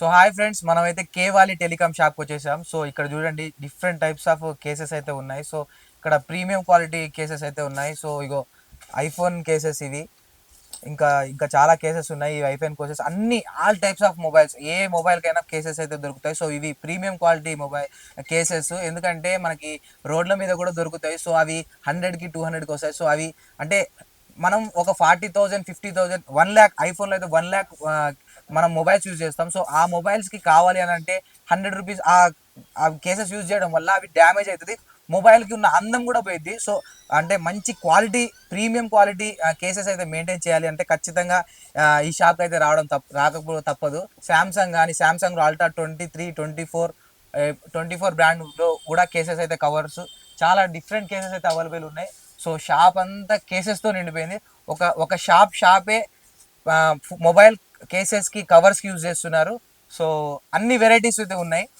So hi friends మనం అయితే కేవాలి telecom షాప్కి వచ్చేసాం. సో ఇక్కడ చూడండి డిఫరెంట్ టైప్స్ ఆఫ్ కేసెస్ అయితే ఉన్నాయి. సో ఇక్కడ ప్రీమియం క్వాలిటీ కేసెస్ అయితే ఉన్నాయి. సో ఇగో ఐఫోన్ కేసెస్ ఇవి. ఇంకా ఇంకా చాలా కేసెస్ ఉన్నాయి. ఈ ఐఫోన్ కేసెస్ అన్ని ఆల్ టైప్స్ ఆఫ్ మొబైల్స్ ఏ మొబైల్ కైనా కేసెస్ అయితే దొరుకుతాయి. సో ఇవి ప్రీమియం క్వాలిటీ మొబైల్ కేసెస్ ఎందుకంటే మనకి రోడ్ల మీద కూడా దొరుకుతాయి. సో అవి హండ్రెడ్కి టూ హండ్రెడ్కి వస్తాయి. సో అవి అంటే మనం ఒక forty thousand fifty thousand one lakh ఐఫోన్లో అయితే వన్ ల్యాక్ మనం మొబైల్స్ యూజ్ చేస్తాం. సో ఆ మొబైల్స్కి కావాలి అని అంటే హండ్రెడ్ రూపీస్ ఆ కేసెస్ యూజ్ చేయడం వల్ల అవి డ్యామేజ్ అవుతుంది మొబైల్కి ఉన్న అందం కూడా పోయింది సో అంటే మంచి క్వాలిటీ ప్రీమియం క్వాలిటీ కేసెస్ అయితే మెయింటైన్ చేయాలి అంటే ఖచ్చితంగా ఈ షాప్కి అయితే రావడం తప్ప రాకపోవడం తప్పదు. శాంసంగ్ కానీ Samsung ultra twenty three twenty four twenty four బ్రాండ్లో కూడా కేసెస్ అయితే కవర్స్ చాలా డిఫరెంట్ కేసెస్ అయితే అవైలబుల్ ఉన్నాయి. సో షాప్ అంతా కేసెస్తో నిండిపోయింది. ఒక ఒక షాప్ షాపే మొబైల్ కేసెస్కి కవర్స్కి యూజ్ చేస్తున్నారు. సో అన్ని వెరైటీస్ అయితే ఉన్నాయి.